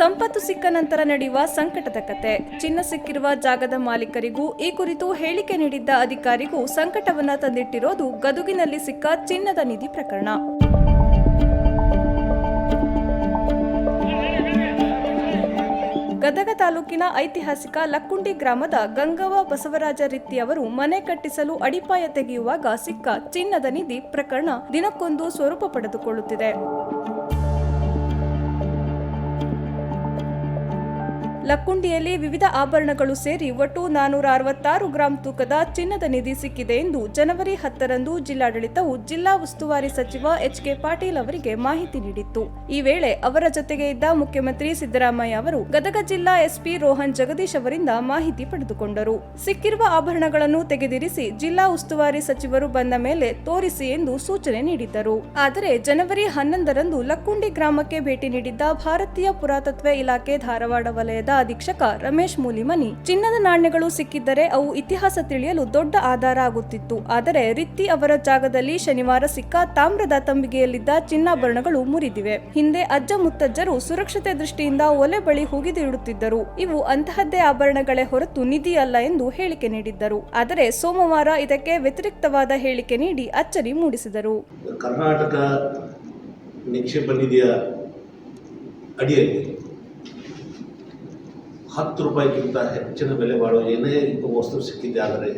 ಸಂಪತ್ತು ಸಿಕ್ಕ ನಂತರ ನಡೆಯುವ ಸಂಕಟದ ಕತೆ. ಚಿನ್ನ ಸಿಕ್ಕಿರುವ ಜಾಗದ ಮಾಲೀಕರಿಗೂ ಈ ಕುರಿತು ಹೇಳಿಕೆ ನೀಡಿದ್ದ ಅಧಿಕಾರಿಗೂ ಸಂಕಟವನ್ನ ತಂದಿಟ್ಟಿರೋದು ಗದುಗಿನಲ್ಲಿ ಸಿಕ್ಕ ಚಿನ್ನದ ನಿಧಿ ಪ್ರಕರಣ. ಗದಗ ತಾಲೂಕಿನ ಐತಿಹಾಸಿಕ ಲಕ್ಕುಂಡಿ ಗ್ರಾಮದ ಗಂಗವ್ವ ಬಸವರಾಜ ರಿತ್ತಿ ಅವರು ಮನೆ ಕಟ್ಟಿಸಲು ಅಡಿಪಾಯ ತೆಗೆಯುವಾಗ ಸಿಕ್ಕ ಚಿನ್ನದ ನಿಧಿ ಪ್ರಕರಣ ದಿನಕ್ಕೊಂದು ಸ್ವರೂಪ ಪಡೆದುಕೊಳ್ಳುತ್ತಿದೆ. ಲಕ್ಕುಂಡಿಯಲ್ಲಿ ವಿವಿಧ ಆಭರಣಗಳು ಸೇರಿ ಒಟ್ಟು ನಾನೂರ ಅರವತ್ತಾರು ಗ್ರಾಂ ತೂಕದ ಚಿನ್ನದ ನಿಧಿ ಸಿಕ್ಕಿದೆ ಎಂದು ಜನವರಿ ಹತ್ತರಂದು ಜಿಲ್ಲಾಡಳಿತವು ಜಿಲ್ಲಾ ಉಸ್ತುವಾರಿ ಸಚಿವ ಎಚ್ ಕೆ ಪಾಟೀಲ್ ಅವರಿಗೆ ಮಾಹಿತಿ ನೀಡಿತ್ತು. ಈ ವೇಳೆ ಅವರ ಜೊತೆಗೆ ಇದ್ದ ಮುಖ್ಯಮಂತ್ರಿ ಸಿದ್ದರಾಮಯ್ಯ ಅವರು ಗದಗ ಜಿಲ್ಲಾ ಎಸ್ಪಿ ರೋಹನ್ ಜಗದೀಶ್ ಅವರಿಂದ ಮಾಹಿತಿ ಪಡೆದುಕೊಂಡರು. ಸಿಕ್ಕಿರುವ ಆಭರಣಗಳನ್ನು ತೆಗೆದಿರಿಸಿ ಜಿಲ್ಲಾ ಉಸ್ತುವಾರಿ ಸಚಿವರು ಬಂದ ಮೇಲೆ ತೋರಿಸಿ ಎಂದು ಸೂಚನೆ ನೀಡಿದ್ದರು. ಆದರೆ ಜನವರಿ ಹನ್ನೊಂದರಂದು ಲಕ್ಕುಂಡಿ ಗ್ರಾಮಕ್ಕೆ ಭೇಟಿ ನೀಡಿದ್ದ ಭಾರತೀಯ ಪುರಾತತ್ವ ಇಲಾಖೆ ಧಾರವಾಡ ವಲಯದ ಅಧೀಕ್ಷಕ ರಮೇಶ್ ಮೂಲಿಮನಿ. ಚಿನ್ನದ ನಾಣ್ಯಗಳು ಸಿಕ್ಕಿದ್ದರೆ ಅವು ಇತಿಹಾಸ ತಿಳಿಯಲು ದೊಡ್ಡ ಆಧಾರ ಆಗುತ್ತಿತ್ತು. ಆದರೆ ರಿತ್ತಿ ಅವರ ಜಾಗದಲ್ಲಿ ಶನಿವಾರ ಸಿಕ್ಕ ತಾಮ್ರದ ತಂಬಿಗೆಯಲ್ಲಿದ್ದ ಚಿನ್ನಾಭರಣಗಳು ಮುರಿದಿವೆ. ಹಿಂದೆ ಅಜ್ಜ ಮುತ್ತಜ್ಜರು ಸುರಕ್ಷತೆ ದೃಷ್ಟಿಯಿಂದ ಒಲೆ ಬಳಿ ಹುಗಿದಿಡುತ್ತಿದ್ದರು. ಇವು ಅಂತಹದ್ದೇ ಆಭರಣಗಳೇ ಹೊರತು ನಿಧಿ ಅಲ್ಲ ಎಂದು ಹೇಳಿಕೆ ನೀಡಿದ್ದರು. ಆದರೆ ಸೋಮವಾರ ಇದಕ್ಕೆ ವ್ಯತಿರಿಕ್ತವಾದ ಹೇಳಿಕೆ ನೀಡಿ ಅಚ್ಚರಿ ಮೂಡಿಸಿದರು. ಕರ್ನಾಟಕ ನಿಕ್ಷೇಪ ನಿಧಿಯ ಅಡಿಯಲ್ಲಿ ಹತ್ತು ರೂಪಾಯಿಗಿಂತ ಹೆಚ್ಚಿನ ಬೆಲೆ ಬಾಳುವ ಏನೇ ವಸ್ತು ಸಿಕ್ಕಿದೆ ಆದರೆ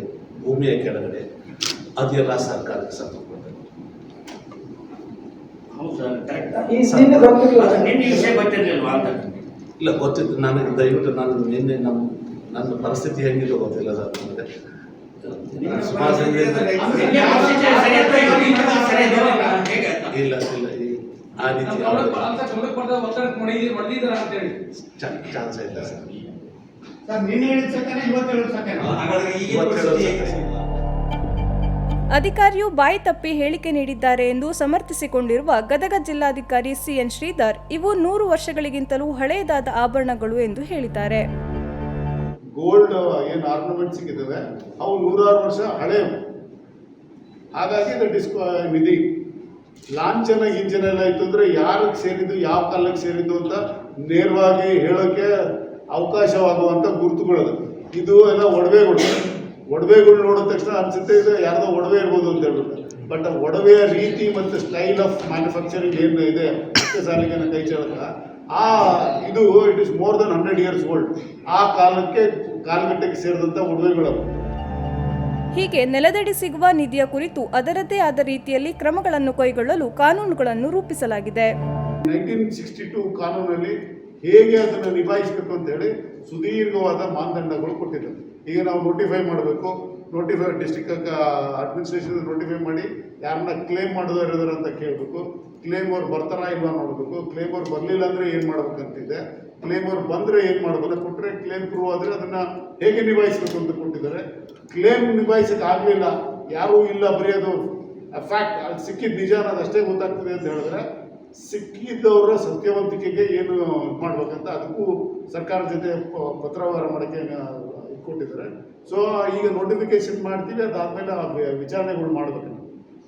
ಭೂಮಿಯ ಕೆಳಗಡೆ ಅದೆಲ್ಲ ಸರ್ಕಾರಕ್ಕೆ ಸತ್ತು ಇಲ್ಲ ಗೊತ್ತಿತ್ತು. ನನಗೆ ದಯವಿಟ್ಟು ನಾನು ನಿನ್ನೆ ನಮ್ಮ ನನ್ನ ಪರಿಸ್ಥಿತಿ ಹೆಂಗಿಲ್ಲ ಗೊತ್ತಿಲ್ಲ ಸರ್ ನನಗೆ. ಇಲ್ಲ? ಅಂತ? ಇಲ್ಲ ಆ ರೀತಿ ಚಾನ್ಸ್ ಇಲ್ಲ ಸರ್. ಸರ್ ನಿನ್ನೆ ಹೇಳಿದ ಇವತ್ತು ಹೇಳಿದ ಸತ್ಯನ ಹಾಗಾದ್ರೆ ಈಗಿನ ಪರಿಸ್ಥಿತಿ ಹೇಳೋದು ಅಧಿಕಾರಿಯು ಬಾಯಿ ತಪ್ಪಿ ಹೇಳಿಕೆ ನೀಡಿದ್ದಾರೆ ಎಂದು ಸಮರ್ಥಿಸಿಕೊಂಡಿರುವ ಗದಗ ಜಿಲ್ಲಾಧಿಕಾರಿ ಸಿಎನ್ ಶ್ರೀಧರ್ ಇವು ನೂರು ವರ್ಷಗಳಿಗಿಂತಲೂ ಹಳೆಯದಾದ ಆಭರಣಗಳು ಎಂದು ಹೇಳಿದ್ದಾರೆ. ಗೋಲ್ಡ್ ಏನು ಆರ್ನಮೆಂಟ್ಸ್ ಸಿಕ್ಕಿದ್ದಾವೆ ಅವು ನೂರಾರು ವರ್ಷ ಹಳೆ ಹಾಗಾಗಿ ಇದು ಡಿಸ್ಕೋ ನಿಧಿ ಲಾಂಛನ ಗಿಂಚನ ಎಲ್ಲ ಇತ್ತು ಅಂದ್ರೆ ಯಾರಿಗೆ ಸೇರಿದ್ದು ಯಾವ ಕಾಲಕ್ಕೆ ಸೇರಿದ್ದು ಅಂತ ನೇರವಾಗಿ ಹೇಳೋಕೆ ಅವಕಾಶವಾಗುವಂತ ಗುರುತುಗಳದು ಇದು ಎಲ್ಲ ಒಡವೆಗಳು. ಒಡವೆಗಳು ನೋಡಿದ ತಕ್ಷಣ ಅನ್ಸುತ್ತೆ ಇದು ಯಾರ್ದೋ ಒಡವೆ ಇರ್ಬೋದು ಅಂತ ಹೇಳ್ಬಿಟ್ಟು. ಬಟ್ ಒಡವೆಯ ರೀತಿ ಮತ್ತು ಸ್ಟೈಲ್ ಆಫ್ ಮ್ಯಾನುಫ್ಯಾಕ್ಚರಿಂಗ್ ಏನು ಇದೆ ಸಾಲಿಗೆ ಕೈ ಚಾಲಕ ಆ ಇದು it is more than hundred years old ಆ ಕಾಲಕ್ಕೆ ಕಾಲಘಟ್ಟಕ್ಕೆ ಸೇರಿದಂಥ ಒಡವೆಗಳು. ಹೀಗೆ ನೆಲದಡಿ ಸಿಗುವ ನಿಧಿಯ ಕುರಿತು ಅದರದೇ ಆದ ರೀತಿಯಲ್ಲಿ ಕ್ರಮಗಳನ್ನು ಕೈಗೊಳ್ಳಲು ಕಾನೂನುಗಳನ್ನು ರೂಪಿಸಲಾಗಿದೆ. ನೈನ್ಟೀನ್ ಸಿಕ್ಸ್ಟಿ ಟೂ ಕಾನೂನಲ್ಲಿ ಹೇಗೆ ಅದನ್ನು ನಿಭಾಯಿಸಬೇಕು ಅಂತ ಹೇಳಿ ಸುದೀರ್ಘವಾದ ಮಾನದಂಡಗಳು ಕೊಟ್ಟಿದ್ದಾರೆ. ಈಗ ನಾವು ನೋಟಿಫೈ ಮಾಡಬೇಕು ನೋಟಿಫೈ ಡಿಸ್ಟಿಕ್ ಅಡ್ಮಿನಿಸ್ಟ್ರೇಷನ್ ನೋಟಿಫೈ ಮಾಡಿ ಯಾರನ್ನ ಕ್ಲೇಮ್ ಮಾಡಿದವರು ಇದಾರೆ ಅಂತ ಕೇಳಬೇಕು. ಕ್ಲೇಮ್ ಅವ್ರು ಬರ್ತಾರಾ ಇಲ್ಲ ನೋಡಬೇಕು. ಕ್ಲೇಮ್ ಅವ್ರು ಬರಲಿಲ್ಲ ಅಂದರೆ ಏನು ಮಾಡಬೇಕಂತಿದೆ. ಕ್ಲೇಮ್ ಅವ್ರು ಬಂದರೆ ಏನು ಮಾಡಬೇಕು ಕೊಟ್ಟರೆ ಕ್ಲೇಮ್ ಪ್ರೂವ್ ಆದರೆ ಅದನ್ನು ಹೇಗೆ ನಿಭಾಯಿಸಬೇಕು ಅಂತ ಕೊಟ್ಟಿದ್ದಾರೆ. ಕ್ಲೇಮ್ ನಿಭಾಯಿಸಕ್ಕೆ ಆಗಲಿಲ್ಲ, ಯಾರೂ ಇಲ್ಲ ಬರೆಯೋದು. ಫ್ಯಾಕ್ಟ್ ಅದು ಸಿಕ್ಕಿದ ನಿಜ ಅನ್ನೋದು ಅಷ್ಟೇ ಗೊತ್ತಾಗ್ತದೆ ಅಂತ ಹೇಳಿದ್ರೆ ಸಿಕ್ಕಿದ್ದವರ ಸತ್ಯವಂತಿಕೆಗೆ ಏನು ಇದು ಮಾಡ್ಬೇಕಂತ ಅದಕ್ಕೂ ಸರ್ಕಾರದ ಜೊತೆ ಪತ್ರವ್ಯವಹಾರ ಮಾಡೋಕ್ಕೆ ಇಟ್ಕೊಂಡಿದ್ದಾರೆ ಸೊ ಈಗ ನೋಟಿಫಿಕೇಶನ್ ಮಾಡ್ತೀವಿ, ಅದಾದಮೇಲೆ ಆ ವಿಚಾರಣೆಗಳು ಮಾಡಬೇಕು.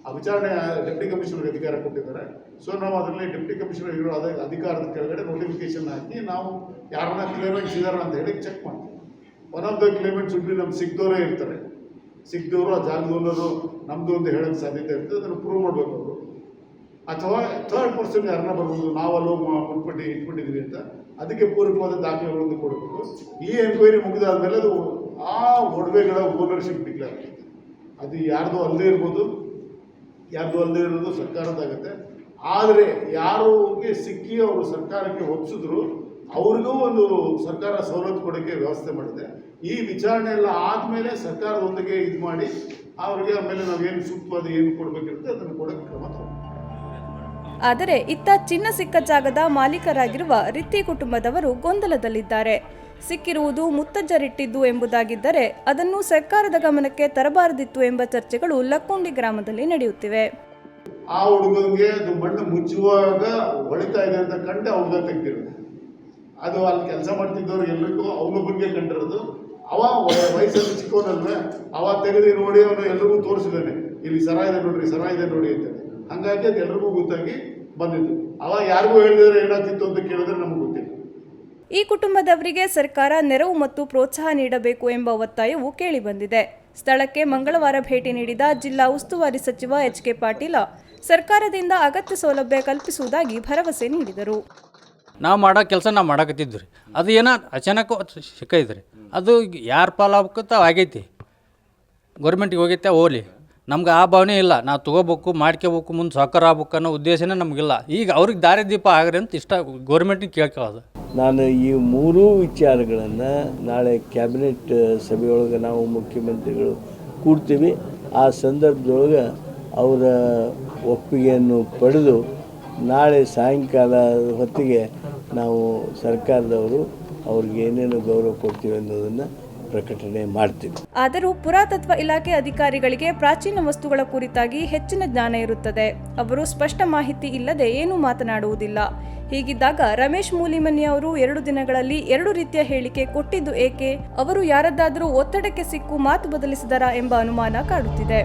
ಆ ವಿಚಾರಣೆ ಡೆಪ್ಟಿ ಕಮಿಷನರ್ಗೆ ಅಧಿಕಾರ ಕೊಟ್ಟಿದ್ದಾರೆ. ಸೊ ನಾವು ಅದರಲ್ಲಿ ಡೆಪ್ಟಿ ಕಮಿಷನರ್ ಇರೋ ಅದ, ಅಧಿಕಾರದ ಕೆಳಗಡೆ ನೋಟಿಫಿಕೇಶನ್ ಹಾಕಿ, ನಾವು ಯಾರನ್ನ ಕ್ಲೇಮೆಂಟ್ಸ್ ಇದಾರ ಅಂತ ಹೇಳಿ ಚೆಕ್ ಮಾಡ್ತೀವಿ. ಒನ್ ಆಫ್ ದ ಕ್ಲೇಮೆಂಟ್ಸ್ ಬಿ ನಮ್ಗೆ ಸಿಕ್ದವರೇ ಇರ್ತಾರೆ. ಸಿಕ್ದವರು, ಆ ಜಾಗದವರು ನಮ್ಮದು ಅಂತ ಹೇಳೋಕ್ಕೆ ಸಾಧ್ಯತೆ ಇರ್ತದೆ, ಅದನ್ನು ಪ್ರೂವ್ ಮಾಡಬೇಕು ಅಥವಾ ಥರ್ಡ್ ಪರ್ಸನ್ ಯಾರನ್ನ ಬರ್ಬೋದು, ನಾವಲ್ಲೂ ಮುಟ್ಬಿಟ್ಟು ಇಟ್ಬಿಟ್ಟಿದ್ದೀವಿ ಅಂತ, ಅದಕ್ಕೆ ಪೂರಕವಾದ ದಾಖಲೆಗಳನ್ನು ಕೊಡಬೇಕು. ಈ ಎನ್ಕ್ವೈರಿ ಮುಗಿದಾದ್ಮೇಲೆ ಅದು ಆ ಒಡವೆಗಳ ಓನರ್ಶಿಪ್ ಡಿಕ್ಲೇರ್ ಆಗುತ್ತೆ. ಅದು ಯಾರ್ದು ಅಲ್ಲದೆ ಇರ್ಬೋದು, ಯಾರ್ದು ಅಲ್ಲದೆ ಇರೋದು ಸರ್ಕಾರದ್ದಾಗುತ್ತೆ. ಆದರೆ ಯಾರಿಗೆ ಸಿಕ್ಕಿ ಅವರು ಸರ್ಕಾರಕ್ಕೆ ಒಪ್ಪಿಸಿದ್ರು ಅವ್ರಿಗೂ ಒಂದು ಸರ್ಕಾರ ಸವಲತ್ತು ಕೊಡೋಕ್ಕೆ ವ್ಯವಸ್ಥೆ ಮಾಡಿದೆ. ಈ ವಿಚಾರಣೆ ಎಲ್ಲ ಆದಮೇಲೆ ಸರ್ಕಾರದೊಂದಿಗೆ ಇದು ಮಾಡಿ, ಅವ್ರಿಗೆ ಆಮೇಲೆ ನಾವೇನು ಸೂಕ್ತವಾದ ಏನು ಕೊಡಬೇಕಿರುತ್ತೆ ಅದನ್ನು ಕೊಡೋಕ್ಕೆ ಕ್ರಮ ಆದರೆ ಇತ್ತ ಚಿನ್ನ ಸಿಕ್ಕ ಜಾಗದ ಮಾಲೀಕರಾಗಿರುವ ರಿತ್ತಿ ಕುಟುಂಬದವರು ಗೊಂದಲದಲ್ಲಿದ್ದಾರೆ. ಸಿಕ್ಕಿರುವುದು ಮುತ್ತಜ್ಜರಿಟ್ಟಿದ್ದು ಎಂಬುದಾಗಿದ್ದರೆ ಅದನ್ನು ಸರ್ಕಾರದ ಗಮನಕ್ಕೆ ತರಬಾರದಿತ್ತು ಎಂಬ ಚರ್ಚೆಗಳು ಲಕ್ಕುಂಡಿ ಗ್ರಾಮದಲ್ಲಿ ನಡೆಯುತ್ತಿವೆ. ಆ ಹುಡುಗನಿಗೆ ಅದು ಮಣ್ಣು ಮುಚ್ಚುವಾಗ ಹೊಳಿತಾ ಇದೆ ಅಂತ ಕಂಡು ಹುಡುಗ ತೆಗ್ದಿರೋದು. ಅದು ಅಲ್ಲಿ ಕೆಲಸ ಮಾಡ್ತಿದ್ದವ್ರು ಎಲ್ರಿಗೂ ಅವನೊಬ್ಬನಿಗೆ ಕಂಡಿರೋದು. ಅವ ವಯಸ್ಸಲ್ಲಿ ಚಿಕ್ಕವನಲ್ವೇ, ಅವ ತೆಗೆದು ನೋಡಿ ಅವನು ಎಲ್ರಿಗೂ ತೋರಿಸಿದ್ದಾನೆ. ಇಲ್ಲಿ ಸರ ಇದೆ ನೋಡ್ರಿ, ಸರ ಇದೆ ನೋಡಿ ಅಂತ ಹಂಗಾಗಿ ಅದು ಎಲ್ರಿಗೂ ಗೊತ್ತಾಗಿ ಬಂದಿದ್ದು. ಅವಾಗ ಯಾರಿಗೂ ಹೇಳಿದ್ರೆ ಏನಾಗ್ತಿತ್ತು ಅಂತ ಕೇಳಿದ್ರೆ ನಮ್ಗೆ ಗೊತ್ತಿಲ್ಲ. ಈ ಕುಟುಂಬದವರಿಗೆ ಸರ್ಕಾರ ನೆರವು ಮತ್ತು ಪ್ರೋತ್ಸಾಹ ನೀಡಬೇಕು ಎಂಬ ಒತ್ತಾಯವು ಕೇಳಿಬಂದಿದೆ ಸ್ಥಳಕ್ಕೆ ಮಂಗಳವಾರ ಭೇಟಿ ನೀಡಿದ ಜಿಲ್ಲಾ ಉಸ್ತುವಾರಿ ಸಚಿವ ಎಚ್ ಕೆ ಪಾಟೀಲ ಸರ್ಕಾರದಿಂದ ಅಗತ್ಯ ಸೌಲಭ್ಯ ಕಲ್ಪಿಸುವುದಾಗಿ ಭರವಸೆ ನೀಡಿದರು. ನಾವು ಮಾಡೋ ಕೆಲಸ ನಾವು ಮಾಡಕತ್ತಿದ್ವಿ ರೀ. ಅದು ಏನೋ ಅಚಾನಕ್ ಸಿಕ್ಕೈತೆ ರೀ ಅದು ಯಾರ ಪಾಲಾಗತ್ತ ಆಗೈತಿ. ಗೌರ್ಮೆಂಟಿಗೆ ಹೋಗೈತೆ ಹೋಗ್ಲಿ. ನಮ್ಗೆ ಆ ಭಾವನೆ ಇಲ್ಲ. ನಾವು ತೊಗೋಬೇಕು, ಮಾಡ್ಕೋಬೇಕು, ಮುಂದೆ ಸಹಕಾರ ಆಗ್ಬೇಕು ಅನ್ನೋ ಉದ್ದೇಶನೇ ನಮಗಿಲ್ಲ. ಈಗ ಅವ್ರಿಗೆ ದಾರಿದೀಪ ಆಗ್ರಿ ಅಂತ ಇಷ್ಟ ಗೌರ್ಮೆಂಟಿಗೆ ಕೇಳ್ಕೊಳ್ಳೋದು. ನಾನು ಈ ಮೂರೂ ವಿಚಾರಗಳನ್ನು ನಾಳೆ ಕ್ಯಾಬಿನೆಟ್ ಸಭೆಯೊಳಗೆ ನಾವು ಮುಖ್ಯಮಂತ್ರಿಗಳು ಕೂಡ್ತೀವಿ. ಆ ಸಂದರ್ಭದೊಳಗೆ ಅವರ ಒಪ್ಪಿಗೆಯನ್ನು ಪಡೆದು ನಾಳೆ ಸಾಯಂಕಾಲ ಹೊತ್ತಿಗೆ ನಾವು ಸರ್ಕಾರದವರು ಅವ್ರಿಗೆ ಏನೇನು ಗೌರವ ಕೊಡ್ತೀವಿ ಅನ್ನೋದನ್ನು ಪ್ರಕಟಣೆ ಮಾಡ್ತೀವಿ. ಆದರೂ ಪುರಾತತ್ವ ಇಲಾಖೆ ಅಧಿಕಾರಿಗಳಿಗೆ ಪ್ರಾಚೀನ ವಸ್ತುಗಳ ಕುರಿತಾಗಿ ಹೆಚ್ಚಿನ ಜ್ಞಾನ ಇರುತ್ತದೆ. ಅವರು ಸ್ಪಷ್ಟ ಮಾಹಿತಿ ಇಲ್ಲದೆ ಏನೂ ಮಾತನಾಡುವುದಿಲ್ಲ. ಹೀಗಿದ್ದಾಗ ರಮೇಶ್ ಮೂಲಿಮನಿ ಅವರು ಎರಡು ದಿನಗಳಲ್ಲಿ ಎರಡು ರೀತಿಯ ಹೇಳಿಕೆ ಕೊಟ್ಟಿದ್ದು ಏಕೆ? ಅವರು ಯಾರದ್ದಾದರೂ ಒತ್ತಡಕ್ಕೆ ಸಿಕ್ಕು ಮಾತು ಬದಲಿಸಿದರಾ ಎಂಬ ಅನುಮಾನ ಕಾಡುತ್ತಿದೆ.